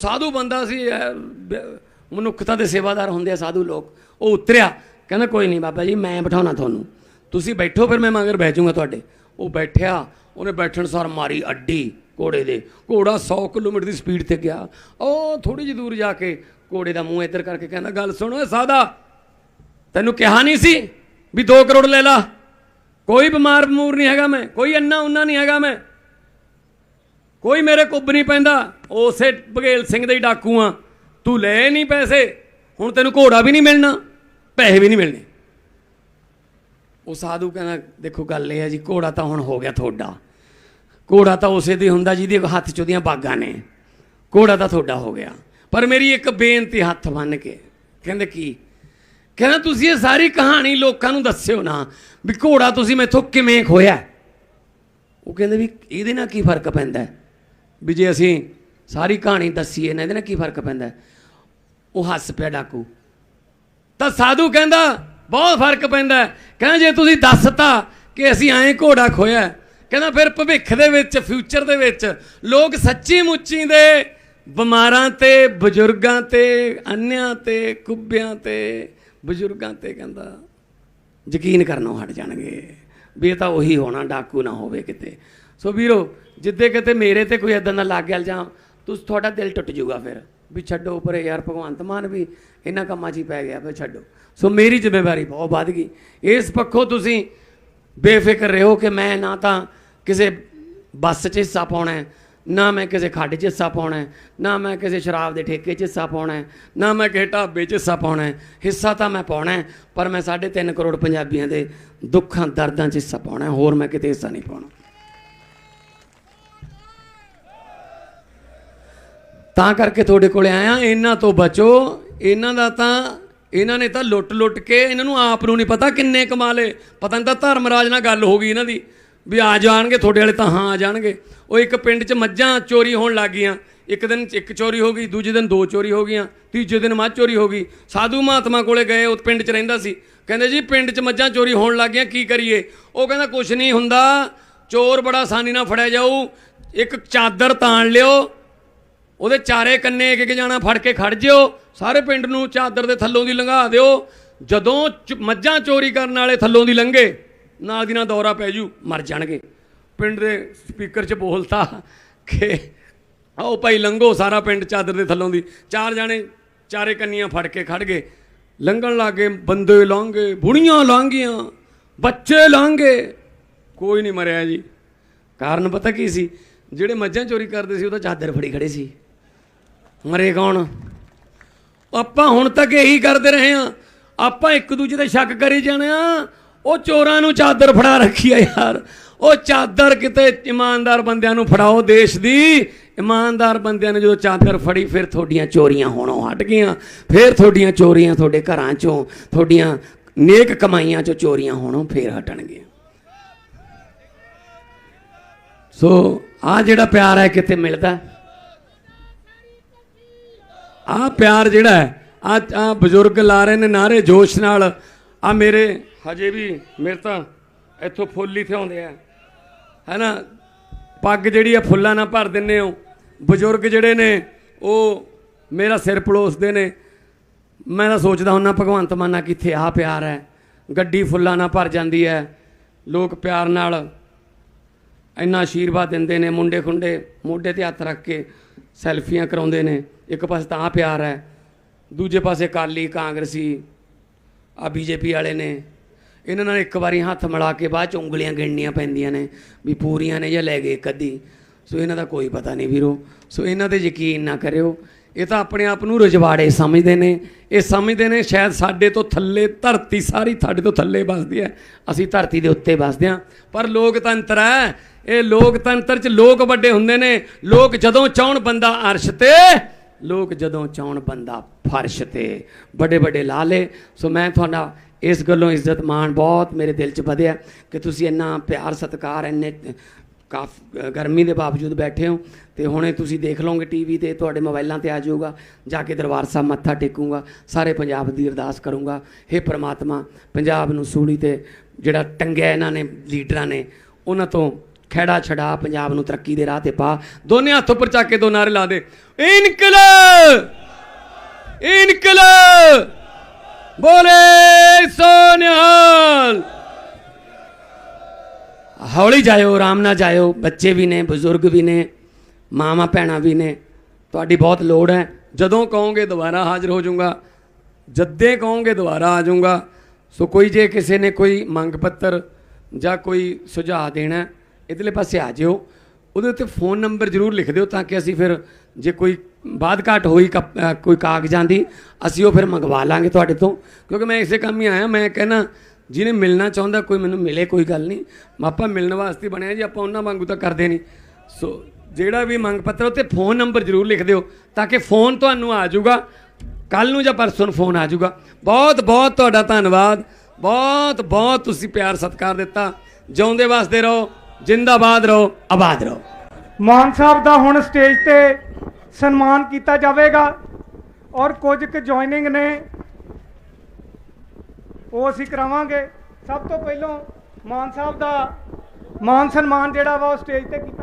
ਸਾਧੂ ਬੰਦਾ ਸੀ ਮਨੁੱਖਤਾ ਦੇ ਸੇਵਾਦਾਰ ਹੁੰਦੇ ਆ ਸਾਧੂ ਲੋਕ। ਉਹ ਉਤਰਿਆ, ਕਹਿੰਦਾ, ਕੋਈ ਨਹੀਂ ਬਾਬਾ ਜੀ, ਮੈਂ ਬਿਠਾਉਣਾ ਤੁਹਾਨੂੰ। ਤੁਸੀਂ ਬੈਠੋ ਫਿਰ, ਮੈਂ ਮਗਰ ਬਹਿ ਜਾਊਂਗਾ ਤੁਹਾਡੇ। ਉਹ ਬੈਠਿਆ, ਉਹਨੇ ਬੈਠਣ ਸਾਰ ਮਾਰੀ ਅੱਡੀ ਘੋੜੇ ਦੇ। ਘੋੜਾ 100 ਕਿਲੋਮੀਟਰ ਦੀ ਸਪੀਡ ਤੇ ਗਿਆ। ਉਹ ਥੋੜੀ ਜਿਹੀ ਦੂਰ ਜਾ ਕੇ ਘੋੜੇ ਦਾ ਮੂੰਹ ਇੱਧਰ ਕਰਕੇ ਕਹਿੰਦਾ, ਗੱਲ ਸੁਣੋ ਓਏ ਸਾਦਾ ਤੈਨੂੰ ਕਿਹਾ ਨਹੀਂ ਸੀ ਵੀ 2 ਕਰੋੜ ਲੈ ਲਾ। ਕੋਈ ਬਿਮਾਰ ਬਮੂਰ ਨਹੀਂ ਹੈਗਾ ਮੈਂ, ਕੋਈ ਅੰਨਾ ਉੰਨਾ ਨਹੀਂ ਹੈਗਾ ਮੈਂ। ਕੋਈ ਮੇਰੇ ਕੁੱਬ ਨਹੀਂ ਪੈਂਦਾ। ਉਸੇ ਬਘੇਲ ਸਿੰਘ ਦੇ ਹੀ ਡਾਕੂ ਆ। ਤੂੰ ਲੈ ਨਹੀਂ ਪੈਸੇ। ਹੁਣ ਤੈਨੂੰ ਘੋੜਾ ਵੀ ਨਹੀਂ ਮਿਲਣਾ, ਪੈਸੇ ਵੀ ਨਹੀਂ ਮਿਲਣੇ। ਉਹ ਸਾਧੂ ਕਹਿੰਦਾ, ਦੇਖੋ ਗੱਲ ਇਹ ਹੈ ਜੀ, ਘੋੜਾ ਤਾਂ ਹੁਣ ਹੋ ਗਿਆ ਤੁਹਾਡਾ। ਘੋੜਾ ਤਾਂ ਉਸੇ ਦੀ ਹੁੰਦਾ ਜਿਹਦੇ ਹੱਥ 'ਚ ਉਹਦੀਆਂ ਬਾਗਾਂ ਨੇ। ਘੋੜਾ ਤਾਂ ਤੁਹਾਡਾ ਹੋ ਗਿਆ। ਪਰ ਮੇਰੀ ਇੱਕ ਬੇਨਤੀ ਹੱਥ ਬੰਨ ਕੇ, ਕਹਿੰਦੇ ਕੀ? ਕਹਿੰਦਾ, ਤੁਸੀਂ ਇਹ ਸਾਰੀ ਕਹਾਣੀ ਲੋਕਾਂ ਨੂੰ ਦੱਸਿਓ ਨਾ ਵੀ ਘੋੜਾ ਤੁਸੀਂ ਮੈਥੋਂ ਕਿਵੇਂ ਖੋਇਆ ਉਹ ਕਹਿੰਦੇ ਵੀ ਇਹਦੇ ਨਾਲ ਕੀ ਫ਼ਰਕ ਪੈਂਦਾ ਹੈ? ਵੀ ਜੇ ਅਸੀਂ ਸਾਰੀ ਕਹਾਣੀ ਦੱਸੀਏ ਨਾ ਇਹਦੇ ਨਾਲ ਕੀ ਫ਼ਰਕ ਪੈਂਦਾ ਉਹ ਹੱਸ ਪਿਆ ਡਾਕੂ। ਤਾਂ ਸਾਧੂ ਕਹਿੰਦਾ, ਬਹੁਤ ਫ਼ਰਕ ਪੈਂਦਾ ਕਹਿੰਦਾ, ਜੇ ਤੁਸੀਂ ਦੱਸਤਾ ਕਿ ਅਸੀਂ ਐਂ ਘੋੜਾ ਖੋਇਆ ਕਹਿੰਦਾ ਫਿਰ ਭਵਿੱਖ ਦੇ ਵਿੱਚ ਫਿਊਚਰ ਦੇ ਵਿੱਚ ਲੋਕ ਸੱਚੀ ਮੁੱਚੀ ਦੇ ਬਿਮਾਰਾਂ ਤੇ, ਬਜ਼ੁਰਗਾਂ ਤੇ, ਅੰਨਿਆਂ ਤੇ ਕੁੱਬਿਆਂ ਤੇ, ਬਜ਼ੁਰਗਾਂ ਤੇ ਕਹਿੰਦਾ, ਯਕੀਨ ਕਰਨੋਂ ਹਟ ਜਾਣਗੇ। ਵੀ ਇਹ ਤਾਂ ਉਹੀ ਹੋਣਾ, ਡਾਕੂ ਨਾ ਹੋਵੇ ਕਿਤੇ। ਸੋ ਵੀਰੋ, ਜਿੱਦੇ ਕਿਤੇ ਮੇਰੇ ਤੇ ਕੋਈ ਇਦਾਂ ਦਾ ਲੱਗ ਗਿਆ ਜਾਂ ਤੁਸੀਂ, ਤੁਹਾਡਾ ਦਿਲ ਟੁੱਟ ਜਾਊਗਾ ਫਿਰ, ਵੀ ਛੱਡੋ ਪਰੇ ਯਾਰ ਭਗਵੰਤ ਮਾਨ ਵੀ ਇਹਨਾਂ ਕੰਮਾਂ 'ਚ ਹੀ ਪੈ ਗਿਆ, ਫਿਰ ਛੱਡੋ। ਸੋ ਮੇਰੀ ਜ਼ਿੰਮੇਵਾਰੀ ਬਹੁਤ ਵੱਧ ਗਈ। ਇਸ ਪੱਖੋਂ ਤੁਸੀਂ ਬੇਫਿਕਰ ਰਹੋ ਕਿ ਮੈਂ ਨਾ ਤਾਂ ਕਿਸੇ ਬੱਸ 'ਚ ਹਿੱਸਾ ਪਾਉਣਾ ਹੈ, ਨਾ ਮੈਂ ਕਿਸੇ ਖੱਡ 'ਚ ਹਿੱਸਾ ਪਾਉਣਾ ਹੈ, ਨਾ ਮੈਂ ਕਿਸੇ ਸ਼ਰਾਬ ਦੇ ਠੇਕੇ 'ਚ ਹਿੱਸਾ ਪਾਉਣਾ ਹੈ, ਨਾ ਮੈਂ ਕਿਸੇ ਢਾਬੇ 'ਚ ਹਿੱਸਾ ਪਾਉਣਾ ਹੈ। ਹਿੱਸਾ ਤਾਂ ਮੈਂ ਪਾਉਣਾ ਹੈ, ਪਰ ਮੈਂ 3.5 ਕਰੋੜ ਪੰਜਾਬੀਆਂ ਦੇ ਦੁੱਖਾਂ, ਦਰਦਾਂ 'ਚ ਹਿੱਸਾ ਪਾਉਣਾ ਹੈ, ਹੋਰ ਮੈਂ ਕਿਤੇ ਹਿੱਸਾ ਨਹੀਂ ਪਾਉਣਾ। ਤਾਂ ਕਰਕੇ ਤੁਹਾਡੇ ਕੋਲੇ ਆਇਆ, ਇਹਨਾਂ ਤੋਂ ਬਚੋ। ਇਹਨਾਂ ਦਾ ਤਾਂ, ਇਹਨਾਂ ਨੇ ਤਾਂ ਲੁੱਟ-ਲੁੱਟ ਕੇ ਇਹਨਾਂ ਨੂੰ ਆਪ ਨੂੰ ਨਹੀਂ ਪਤਾ ਕਿੰਨੇ ਕਮਾ ਲਏ ਪਤਾ ਨਹੀਂ ਤਾਂ ਧਰਮਰਾਜ ਨਾਲ ਗੱਲ ਹੋ ਗਈ ਇਹਨਾਂ ਦੀ, ਵੀ ਆ ਜਾਣਗੇ ਤੁਹਾਡੇ ਵਾਲੇ ਤਾਂ ਹਾਂ ਆ ਜਾਣਗੇ। ਉਹ ਇੱਕ ਪਿੰਡ 'ਚ ਮੱਝਾਂ ਚੋਰੀ ਹੋਣ ਲੱਗ ਗਈਆਂ। ਇੱਕ ਦਿਨ ਇੱਕ ਚੋਰੀ ਹੋ ਗਈ, ਦੂਜੇ ਦਿਨ ਦੋ ਚੋਰੀ ਹੋ ਗਈਆਂ, ਤੀਜੇ ਦਿਨ ਮੱਝ ਚੋਰੀ ਹੋ ਗਈ। ਸਾਧੂ ਮਹਾਤਮਾ ਕੋਲੇ ਗਏ, ਉਹ ਪਿੰਡ 'ਚ ਰਹਿੰਦਾ ਸੀ। ਕਹਿੰਦੇ ਜੀ, ਪਿੰਡ 'ਚ ਮੱਝਾਂ ਚੋਰੀ ਹੋਣ ਲੱਗ ਗਈਆਂ, ਕੀ ਕਰੀਏ? ਉਹ ਕਹਿੰਦਾ ਕੁਛ ਨਹੀਂ ਹੁੰਦਾ, ਚੋਰ ਬੜਾ ਆਸਾਨੀ ਨਾਲ ਫੜਿਆ ਜਾਊ, ਇੱਕ ਚਾਦਰ ਤਾਣ ਲਿਓ। ਉਹਦੇ ਚਾਰੇ ਕੰਨੇ ਇੱਕ ਇੱਕ ਜਾਣਾ ਫੜ ਕੇ ਖੜ ਜਿਓ, ਸਾਰੇ ਪਿੰਡ ਨੂੰ ਚਾਦਰ ਦੇ ਥੱਲੋਂ ਦੀ ਲੰਘਾ ਦਿਓ। ਜਦੋਂ ਚ- ਮੱਝਾਂ ਚੋਰੀ ਕਰਨ ਵਾਲੇ ਥੱਲੋਂ ਦੀ ਲੰਘੇ, ਨਾਲ ਦੀ ਨਾਲ ਦੌਰਾ ਪੈ ਜੂ, ਮਰ ਜਾਣਗੇ। ਪਿੰਡ ਦੇ ਸਪੀਕਰ 'ਚ ਬੋਲਤਾ ਕਿ ਆਓ ਭਾਈ ਲੰਘੋ, ਸਾਰਾ ਪਿੰਡ ਚਾਦਰ ਦੇ ਥੱਲੋਂ ਦੀ। ਚਾਰ ਜਾਣੇ ਚਾਰੇ ਕੰਨੀਆਂ ਫੜ ਕੇ ਖੜ ਗਏ। ਲੰਘਣ ਲੱਗੇ, ਬੰਦੇ ਲੰਘੇ, ਬੁੜੀਆਂ ਲੰਘੀਆਂ, ਬੱਚੇ ਲੰਘੇ। ਕੋਈ ਨਹੀਂ ਮਰਿਆ ਜੀ। ਕਾਰਨ ਪਤਾ ਕੀ ਸੀ? ਜਿਹੜੇ ਮੱਝਾਂ ਚੋਰੀ ਕਰਦੇ ਸੀ ਉਹਦਾ ਚਾਦਰ ਫੜੀ ਖੜੇ ਸੀ। ਮਰੇ ਕੌਣ? ਆਪਾਂ ਹੁਣ ਤੱਕ ਇਹੀ ਕਰਦੇ ਰਹੇ ਆ ਆਪਾਂ ਇੱਕ ਦੂਜੇ ਤੇ ਸ਼ੱਕ ਕਰੀ ਜਾਣੇ ਆ। ਉਹ ਚੋਰਾਂ ਨੂੰ ਚਾਦਰ ਫੜਾ ਰੱਖੀ ਆ ਯਾਰ। ਉਹ ਚਾਦਰ ਕਿਤੇ ਇਮਾਨਦਾਰ ਬੰਦਿਆਂ ਨੂੰ ਫੜਾਓ ਦੇਸ਼ ਦੀ। ਇਮਾਨਦਾਰ ਬੰਦਿਆਂ ਨੇ ਜਦੋਂ ਚਾਦਰ ਫੜੀ, ਫਿਰ ਤੁਹਾਡੀਆਂ ਚੋਰੀਆਂ ਹੋਣੋਂ ਹਟ ਗਈਆਂ। ਫਿਰ ਤੁਹਾਡੀਆਂ ਚੋਰੀਆਂ ਤੁਹਾਡੇ ਘਰਾਂ ਚੋਂ, ਤੁਹਾਡੀਆਂ ਨੇਕ ਕਮਾਈਆਂ ਚੋਂ ਚੋਰੀਆਂ ਹੋਣੋਂ ਫੇਰ ਹਟਣਗੀਆਂ ਸੋ ਆ ਜਿਹੜਾ ਪਿਆਰ ਹੈ ਕਿਤੇ ਮਿਲਦਾ? ਆ ਪਿਆਰ ਜਿਹੜਾ ਹੈ, ਆ ਆ ਬਜ਼ੁਰਗ ਲਾ ਰਹੇ ਨੇ ਨਾਰੇ ਜੋਸ਼ ਨਾਲ। ਆ ਮੇਰੇ, ਹਜੇ ਵੀ ਮੇਰੇ ਤਾਂ ਇੱਥੋਂ ਫੁੱਲ ਹੀ ਥਿਆਉਂਦੇ ਆ। ਹੈਨਾ ਪੱਗ ਜਿਹੜੀ ਆ ਫੁੱਲਾਂ ਨਾਲ ਭਰ ਦਿੰਨੇ ਹੋ। ਬਜ਼ੁਰਗ ਜਿਹੜੇ ਨੇ, ਉਹ ਮੇਰਾ ਸਿਰ ਪਲੋਸਦੇ ਨੇ। ਮੈਂ ਤਾਂ ਸੋਚਦਾ ਹੁੰਨਾ, ਭਗਵੰਤ ਮਾਨਾ ਕਿੱਥੇ ਆ ਪਿਆਰ ਹੈ। ਗੱਡੀ ਫੁੱਲਾਂ ਨਾਲ ਭਰ ਜਾਂਦੀ ਹੈ। ਲੋਕ ਪਿਆਰ ਨਾਲ ਇੰਨਾ ਆਸ਼ੀਰਵਾਦ ਦਿੰਦੇ ਨੇ, ਮੁੰਡੇ ਖੁੰਡੇ, ਮੋਢੇ ਤੇ ਹੱਥ ਰੱਖ ਕੇ। ਸੈਲਫੀਆਂ ਕਰਾਉਂਦੇ ਨੇ। ਇੱਕ ਪਾਸੇ ਤਾਂ ਪਿਆਰ ਹੈ, ਦੂਜੇ ਪਾਸੇ ਕਾਲੀ ਕਾਂਗਰਸੀ, ਆ ਬੀਜੇਪੀ ਵਾਲੇ ਨੇ। ਇਹਨਾਂ ਨਾਲ ਇੱਕ ਵਾਰੀ ਹੱਥ ਮਿਲਾ ਕੇ ਬਾਅਦ ਚ ਉਂਗਲੀਆਂ ਗਿਣਨੀਆਂ ਪੈਂਦੀਆਂ ਨੇ ਵੀ ਪੂਰੀਆਂ ਨੇ ਜਾਂ ਲੈ ਗਏ ਕਦੀ। ਸੋ ਇਹਨਾਂ ਦਾ ਕੋਈ ਪਤਾ ਨਹੀਂ ਵੀਰੋ। ਸੋ ਇਹਨਾਂ ਤੇ ਯਕੀਨ ਨਾ ਕਰਿਓ ਇਹ ਤਾਂ ਆਪਣੇ ਆਪ ਨੂੰ ਰਜਵਾੜੇ ਸਮਝਦੇ ਨੇ। ਇਹ ਸਮਝਦੇ ਨੇ ਸ਼ਾਇਦ ਸਾਡੇ ਤੋਂ ਥੱਲੇ ਧਰਤੀ ਸਾਰੀ ਸਾਡੇ ਤੋਂ ਥੱਲੇ ਵੱਸਦੀ ਹੈ। ਅਸੀਂ ਧਰਤੀ ਦੇ ਉੱਤੇ ਵੱਸਦੇ ਹਾਂ। ਪਰ ਲੋਕਤੰਤਰ ਹੈ। ਇਹ ਲੋਕਤੰਤਰ 'ਚ ਲੋਕ ਵੱਡੇ ਹੁੰਦੇ ਨੇ। ਲੋਕ ਜਦੋਂ ਚਾਹਣ ਬੰਦਾ ਅਰਸ਼ ਤੇ, ਲੋਕ ਜਦੋਂ ਚਾਹਣ ਬੰਦਾ ਫਰਸ਼ ਤੇ। ਵੱਡੇ ਵੱਡੇ ਲਾਲੇ ਸੋ ਮੈਂ ਤੁਹਾਡਾ ਇਸ ਗੱਲੋਂ ਇੱਜ਼ਤ ਮਾਣ ਬਹੁਤ ਮੇਰੇ ਦਿਲ 'ਚ ਵਧਿਆ ਕਿ ਤੁਸੀਂ ਇੰਨਾ ਪਿਆਰ ਸਤਿਕਾਰ, ਇੰਨੇ ਕਾਫ ਗਰਮੀ ਦੇ ਬਾਵਜੂਦ ਬੈਠੇ ਹੋ, ਤੇ ਹੁਣੇ ਤੁਸੀਂ ਦੇਖ ਲਓਗੇ ਟੀਵੀ ਤੇ ਤੁਹਾਡੇ ਮੋਬਾਈਲਾਂ ਤੇ ਆ ਜਾਊਗਾ, ਜਾ ਕੇ ਦਰਬਾਰ ਸਾਹਿਬ ਮੱਥਾ ਟੇਕੂਗਾ, ਸਾਰੇ ਪੰਜਾਬ ਦੀ ਅਰਦਾਸ ਕਰੂੰਗਾ। ਹੇ ਪ੍ਰਮਾਤਮਾ, ਪੰਜਾਬ ਨੂੰ ਸੂਲੀ ਤੇ ਜਿਹੜਾ ਟੰਗਿਆ ਇਹਨਾਂ ਨੇ, ਲੀਡਰਾਂ ਨੇ, ਉਹਨਾਂ ਤੋਂ ਖੈੜਾ ਛੜਾ ਪੰਜਾਬ ਨੂੰ ਤਰੱਕੀ ਦੇ ਰਾਹ ਤੇ ਪਾ। ਦੋਨੇ ਹੱਥ ਉੱਪਰ ਚੱਕ ਕੇ ਦੋ ਨਾਰੇ ਲਾ ਦੇ। ਇਨਕਲਾਬ! ਇਨਕਲਾਬ! ਬੋਲੇ ਸੋਨਿਹਾਲ ਹੌਲੀ ਜਾਇਓ ਆਰਾਮ ਨਾਲ ਜਾਇਓ। ਬੱਚੇ ਵੀ ਨੇ ਬਜ਼ੁਰਗ ਵੀ ਨੇ ਮਾਵਾਂ ਭੈਣਾਂ ਵੀ ਨੇ। ਤੁਹਾਡੀ ਬਹੁਤ ਲੋੜ ਹੈ। ਜਦੋਂ ਕਹੋਗੇ ਦੁਬਾਰਾ ਹਾਜ਼ਰ ਹੋ ਜਾਊਂਗਾ। ਜੱਦੇ ਕਹੋਗੇ ਦੁਬਾਰਾ ਆ ਜਾਊਂਗਾ। ਸੋ ਕੋਈ ਜੇ ਕਿਸੇ ਨੇ ਕੋਈ ਮੰਗ ਪੱਤਰ ਜਾਂ ਕੋਈ ਸੁਝਾਅ ਦੇਣਾ ਹੈ, ਇਧਰਲੇ ਪਾਸੇ ਆ ਜਿਓ। ਉਹਦੇ ਉੱਤੇ ਫੋਨ ਨੰਬਰ ਜ਼ਰੂਰ ਲਿਖ ਦਿਓ ਤਾਂ ਕਿ ਅਸੀਂ ਫਿਰ ਜੇ ਕੋਈ ਬਾਤ ਘਾਟ ਹੋਈ ਕਪ- ਕੋਈ ਕਾਗਜ਼ਾਂ ਦੀ ਅਸੀਂ ਉਹ ਫਿਰ ਮੰਗਵਾ ਲਾਂਗੇ ਤੁਹਾਡੇ ਤੋਂ। ਕਿਉਂਕਿ ਮੈਂ ਇਸੇ ਕੰਮ ਹੀ ਆਇਆ। ਮੈਂ ਕਹਿੰਦਾ ਜਿਹਨੇ ਮਿਲਣਾ ਚਾਹੁੰਦਾ ਕੋਈ ਮੈਨੂੰ ਮਿਲੇ, ਕੋਈ ਗੱਲ ਨਹੀਂ। ਆਪਾਂ ਮਿਲਣ ਵਾਸਤੇ ਬਣਿਆ ਜੀ, ਆਪਾਂ ਉਹਨਾਂ ਵਾਂਗੂ ਤਾਂ ਕਰਦੇ ਨਹੀਂ। ਸੋ ਜਿਹੜਾ ਵੀ ਮੰਗ ਪੱਤਰ ਉੱਤੇ ਫੋਨ ਨੰਬਰ ਜ਼ਰੂਰ ਲਿਖ ਦਿਓ, ਤਾਂ ਕਿ ਫੋਨ ਤੁਹਾਨੂੰ ਆ ਜਾਊਗਾ। ਕੱਲ ਨੂੰ ਜਾਂ ਪਰਸੋਂ ਨੂੰ ਫੋਨ ਆ ਜਾਊਗਾ। ਬਹੁਤ ਬਹੁਤ ਤੁਹਾਡਾ ਧੰਨਵਾਦ। ਬਹੁਤ ਬਹੁਤ ਤੁਸੀਂ ਪਿਆਰ ਸਤਿਕਾਰ ਦਿੱਤਾ। ਜਿਉਂਦੇ ਵਾਸਤੇ ਰਹੋ, ਜਿੰਦਾਬਾਦ ਰਹੋ, ਆਬਾਦ ਰਹੋ। ਮਾਨ ਸਾਹਿਬ ਦਾ ਹੁਣ ਸਟੇਜ ਤੇ ਸਨਮਾਨ ਕੀਤਾ ਜਾਵੇਗਾ ਔਰ ਕੁਝ ਕੁ ਜੁਆਇਨਿੰਗ ਨੇ ਉਹ ਅਸੀਂ ਕਰਾਵਾਂਗੇ। ਸਭ ਤੋਂ ਪਹਿਲਾਂ ਮਾਨ ਸਾਹਿਬ ਦਾ ਮਾਨ ਸਨਮਾਨ ਜਿਹੜਾ ਵਾ ਉਹ ਸਟੇਜ ਤੇ ਕੀਤਾ